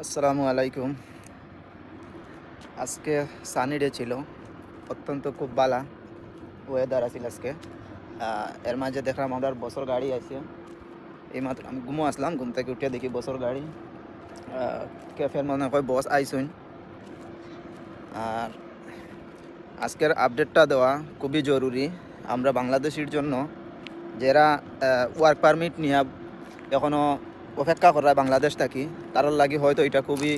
আসসালামু আলাইকুম। আজকে সানি ডে ছিল, অত্যন্ত খুব বালা ওয়েদার আছিল আজকে। এর মাঝে দেখলাম আমরা বছর গাড়ি আছে। এইমাত্র আমি ঘুমো আসলাম, ঘুম থেকে উঠে দেখি বছর গাড়ি। ক্যাফের মনে হয় বস আইসুন। আর আজকের আপডেটটা দেওয়া খুবই জরুরি। আমরা বাংলাদেশের জন্য যারা ওয়ার্ক পারমিট নিয়ে এখনও অপেক্ষা করা বাংলাদেশ থাকি, তার লাগি হয়তো এটা খুবই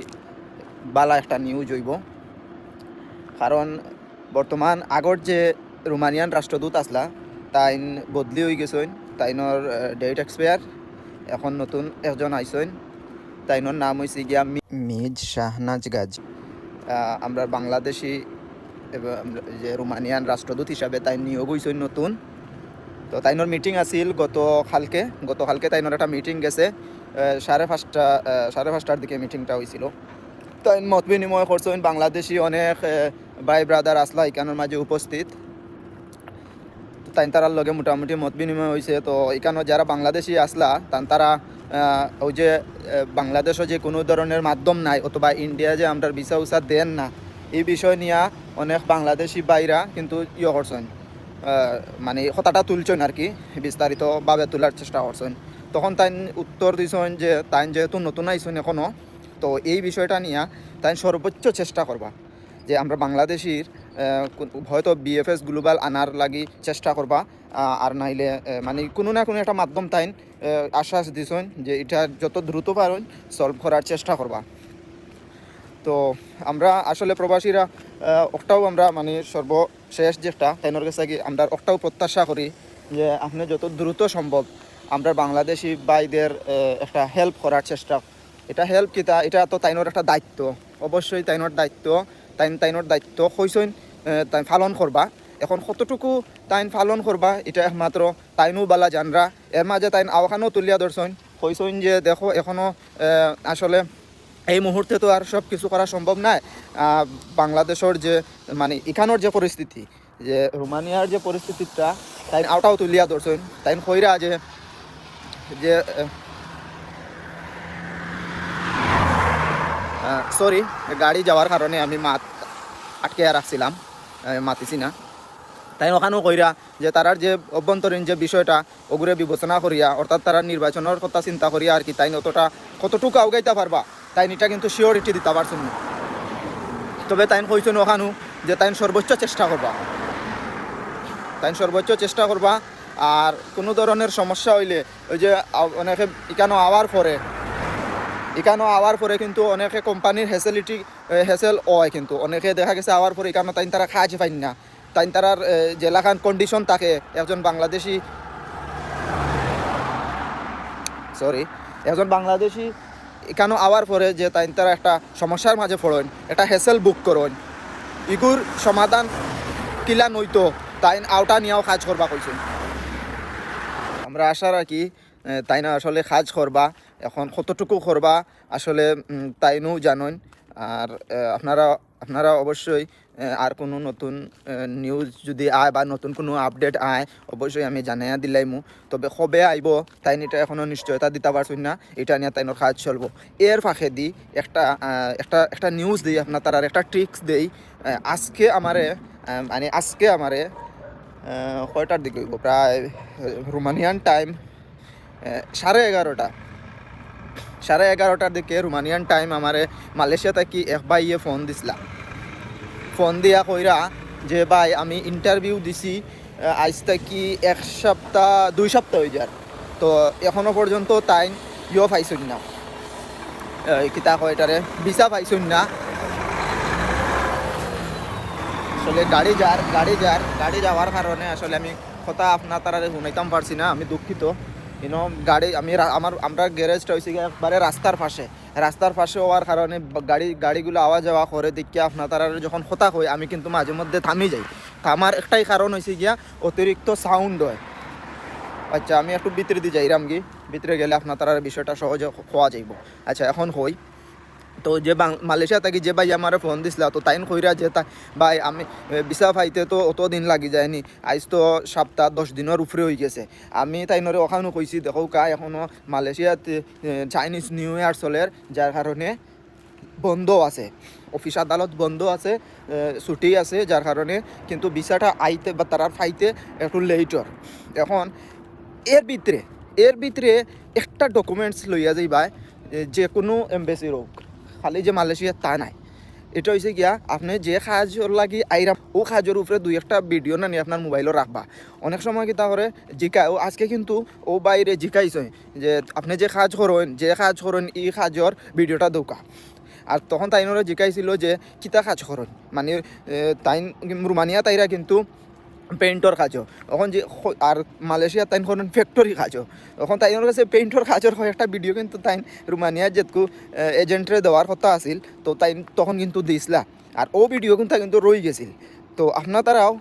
বালা একটা নিউজ হইব। কারণ বর্তমান আগর যে রোমানিয়ান রাষ্ট্রদূত আসলা, তাইন বদলি হয়ে গেছেন, তাইনর ডেট এক্সপায়ার এখন নতুন একজন আইসেন তাইনর নাম হয়েছে গিয়া মিজ শাহনাজ গাজ আমরা বাংলাদেশি যে রোমানিয়ান রাষ্ট্রদূত হিসাবে তাই নিয়োগ হয়েছেন নতুন। তো তাইনর মিটিং আছিল গত কালকে গত কালকে তাইনর একটা মিটিং গেছে। সাড়ে পাঁচটা সাড়ে পাঁচটার দিকে মিটিংটা হয়েছিল তাই মত বিনিময় করছেন বাংলাদেশি অনেক ভাই ব্রাদার আসলা এখানের মাঝে উপস্থিত। তাই তারার লগে মোটামুটি মত বিনিময় হয়েছে তো এখানে যারা বাংলাদেশি আসলা, তান তারা ওই যে বাংলাদেশও যে কোনো ধরনের মাধ্যম নাই, অথবা ইন্ডিয়া যে আমরা ভিসা উসা দেন না, এই বিষয় নিয়ে অনেক বাংলাদেশি বাইরা কিন্তু ইয়ে করছেন। মানে কথাটা তুলছেন আর কি, বিস্তারিতভাবে তোলার চেষ্টা করছেন। তখন তাই উত্তর দিছেন যে তাই যেহেতু নতুন আইসেন এখনও তো এই বিষয়টা নিয়ে তাই সর্বোচ্চ চেষ্টা করবা যে আমরা বাংলাদেশির হয়তো বিএফএস গ্লোবাল আনার লাগি চেষ্টা করবা আর নাইলে মানে কোনো না কোনো একটা মাধ্যম তাইন আশ্বাস দিছেন যে এটা যত দ্রুত পারেন সলভ করার চেষ্টা করবা। তো আমরা আসলে প্রবাসীরা ওটাও আমরা মানে সর্বশেষ যেটা, তাইনের কাছে আমরা ওটাও প্রত্যাশা করি যে আপনি যত দ্রুত সম্ভব আমরা বাংলাদেশি ভাইদের একটা হেল্প করার চেষ্টা। এটা হেল্প কিতা এটা তো তাইনোর একটা দায়িত্ব। অবশ্যই তাইনোর দায়িত্ব। তাইন, তাইনোর দায়িত্ব হইসইন তাই পালন করবা। এখন কতটুকু তাইন পালন করবা, এটা একমাত্র তাইনও বালা জানরা। এর মাঝে তাইন আওখানেও তুলিয়া ধরছইন হইসইন যে দেখো এখনও আসলে এই মুহূর্তে তো আর সব কিছু করা সম্ভব নয় বাংলাদেশের যে মানে এখানোর যে পরিস্থিতি যে রোমানিয়ার যে পরিস্থিতিটা তাই আওটাও তুলিয়া ধরছেন। তাই কইরা যে যে সরি গাড়ি যাওয়ার কারণে আমি মাত আটকে রাখছিলাম মাতিছি না। তাই ওখানেও কইরা যে তারার যে অভ্যন্তরীণ যে বিষয়টা ওগুলো বিবেচনা করিয়া, অর্থাৎ তারা নির্বাচনের কথা চিন্তা করিয়া আর কি তাই অতটা, কতটুকু আউগাইতে পারবা তাই এটা কিন্তু শিওরিটি দিতে পারছেন তবে তাইন কইছেন ওখানেও যে তাইন সর্বোচ্চ চেষ্টা করবা। তাইন সর্বোচ্চ চেষ্টা করবা। আর কোনো ধরনের সমস্যা হইলে ওই যে অনেকে এখানে আওয়ার পরে এখানে আওয়ার পরে কিন্তু অনেকে কোম্পানির ফেসিলিটি হেসেল হয় কিন্তু। অনেকে দেখা গেছে আওয়ার পরে এখানে তাই তারা কাজ পাইন না। তাই তারার জেলাখান কন্ডিশন থাকে, একজন বাংলাদেশি সরি একজন বাংলাদেশি এখানে আওয়ার পরে যে তাই তারা একটা সমস্যার মাঝে পড়েন, একটা হেসেল বুক করেন। ইগুর সমাধান কিলা নইতো। তাই আওটা নিয়েও কাজ করবা কইছেন আমরা আশা রাখি তাই না আসলে কাজ করবা, এখন কতটুকু করবা, আসলে তাইনও জানেন আর আপনারা আপনারা অবশ্যই আর কোনো নতুন নিউজ যদি আয় বা নতুন কোনো আপডেট আয়, অবশ্যই আমি জানাইয়া দিলাইমু। তবে কবে আইব তাই এটা এখনও নিশ্চয়তা দিতে পারছেন না, এটা নিয়ে তাইনোর কাজ চলবো। এর ফাঁকে দি একটা একটা একটা নিউজ দিই আপনার তার একটা ট্রিক্স দেই। আজকে আমারে মানে আজকে আমারে কয়টার দিকে হইব? প্রায় রোমানিয়ান টাইম সাড়ে এগারোটা। সাড়ে এগারোটার দিকে রোমানিয়ান টাইম আমারে মালয়েশিয়া থাকি এক ভাইয়ে ফোন দিছিলা। ফোন দিয়া কইরা যে, ভাই, আমি ইন্টারভিউ দিছি আজ থাকি এক সপ্তাহ, দুই সপ্তাহ হয়ে যার তো এখনও পর্যন্ত তাই ইয়ে পাইছুন না। কিতা কয় এটারে? ভিসা না। আসলে গাড়ি যার গাড়ি যার, গাড়ি যাওয়ার কারণে আসলে আমি কথা আপনার তারা শুনাইতাম পারছি না, আমি দুঃখিত। ইনো গাড়ি, আমি আমার, আমরা গ্যারেজটা হয়েছে একবারে রাস্তার পাশে। রাস্তার পাশে হওয়ার কারণে গাড়ি, গাড়িগুলো আওয়া যাওয়া করে দেখি আপনার তারা যখন হতা হয় আমি কিন্তু মাঝে মধ্যে থামি যাই। থামার একটাই কারণ হয়েছে গিয়া অতিরিক্ত সাউন্ড হয়। আচ্ছা আমি একটু ভিতরে দিয়ে যাইরাম গি। ভিতরে গেলে আপনার তার বিষয়টা সহজে হওয়া যাইব। আচ্ছা এখন হই। তো যে মালয়েশিয়া থাকি যে ভাই আমার ফোন দিছিল তো তাইন কইরা যে ভাই আমি এ, ফাইতে তো অত দিন লাগি যায়নি আজ তো সপ্তাহ দশ দিনের উপরে হয়ে গেছে। আমি তাইনরে ওখানেও কইছি দেখো কা এখনও মালয়েশিয়াতে চাইনিজ নিউ ইয়ার চলের যার কারণে বন্ধ আছে। অফিস আদালত বন্ধ আছে ছুটি আছে যার কারণে কিন্তু ভিসাটা আইতে বা তারার ফাইতে একটু লেটর এখন এর ভিতরে এর ভিতরে একটা ডকুমেন্টস লইয়া যাইবা যে কোনো এম্বাসির হোক খালি যে মালয়েশিয়া তা নাই। এটা হয়েছে গিয়া আপনি যে সাহায্যর লাগি আইরা ও সাহায্যের উপরে দুই একটা ভিডিও না নিয়ে আপনার মোবাইলও রাখবা। অনেক সময় কি করে জিকায় ও আজকে কিন্তু ও বাইরে জিকাইছে যে আপনি যে কাজ করেন, যে কাজ করেন এই কাজর ভিডিওটা দৌকা। আর তখন তাইনরা জিকাইছিল যে কিতা কাজ করেন? মানে তাইন, রুমানিয়া তাইরা কিন্তু পেইন্টর কাজও তখন যে আর মালয়েশিয়া তাইন করেন ফ্যাক্টরি কাজও তখন তাইনের কাছে পেইন্টর কাজের হয় একটা ভিডিও কিন্তু তাইন রুমানিয়া যেতকু এজেন্টরে দেওয়ার কথা আছিল, তো তাই তখন কিন্তু দিছিলা। আর ও ভিডিও কিন্তু কিন্তু রই গেছিল। তো আপনার তারাও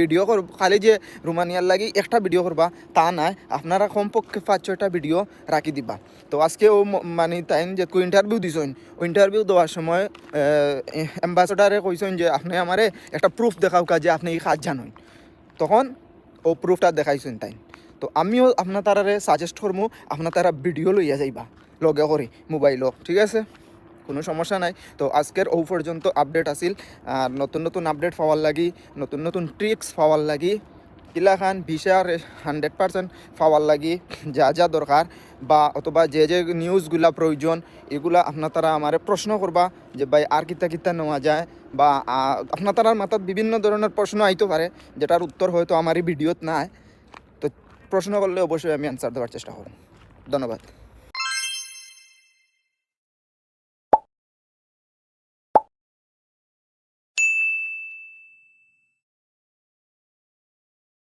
ভিডিও কর, খালি যে রুমানিয়ার লাগি একটা ভিডিও করবা, তা নাই। আপনারা কমপক্ষে পাঁচ ছয়টা ভিডিও রাখি দিবা। তো আজকে ও মানে তাই যে ইন্টারভিউ দিছেন ইন্টারভিউ দেওয়ার সময় অ্যাম্বাসেডারে কইছেন যে, আপনি আমারে একটা প্রুফ দেখাও কা যে আপনি এই কাজ জানেন। তখন ও প্রুফটা দেখাইছেন তাই। তো আমিও আপনার তারারে সাজেস্ট করব আপনার তারা ভিডিও লইয়া যাইবা, লগে করে মোবাইলও ঠিক আছে? কোনো সমস্যা নাই। তো আজকের ও পর্যন্ত আপডেট আসিল আর নতুন নতুন আপডেট পাওয়ার লাগি, নতুন নতুন ট্রিক্স পাওয়ার লাগি কিলাখান ভিসার হান্ড্রেড পার্সেন্ট পাওয়ার লাগি যা যা দরকার বা অথবা যে যে নিউজগুলা প্রয়োজন এগুলা আপনার তারা আমার প্রশ্ন করবা যে ভাই আর কিতা কিতা নেওয়া যায়। বা আপনার তারার মাথাত বিভিন্ন ধরনের প্রশ্ন আইতে পারে যেটার উত্তর হয়তো আমার এই ভিডিওত নাই। তো প্রশ্ন করলে অবশ্যই আমি অ্যান্সার দেওয়ার চেষ্টা করব ধন্যবাদ।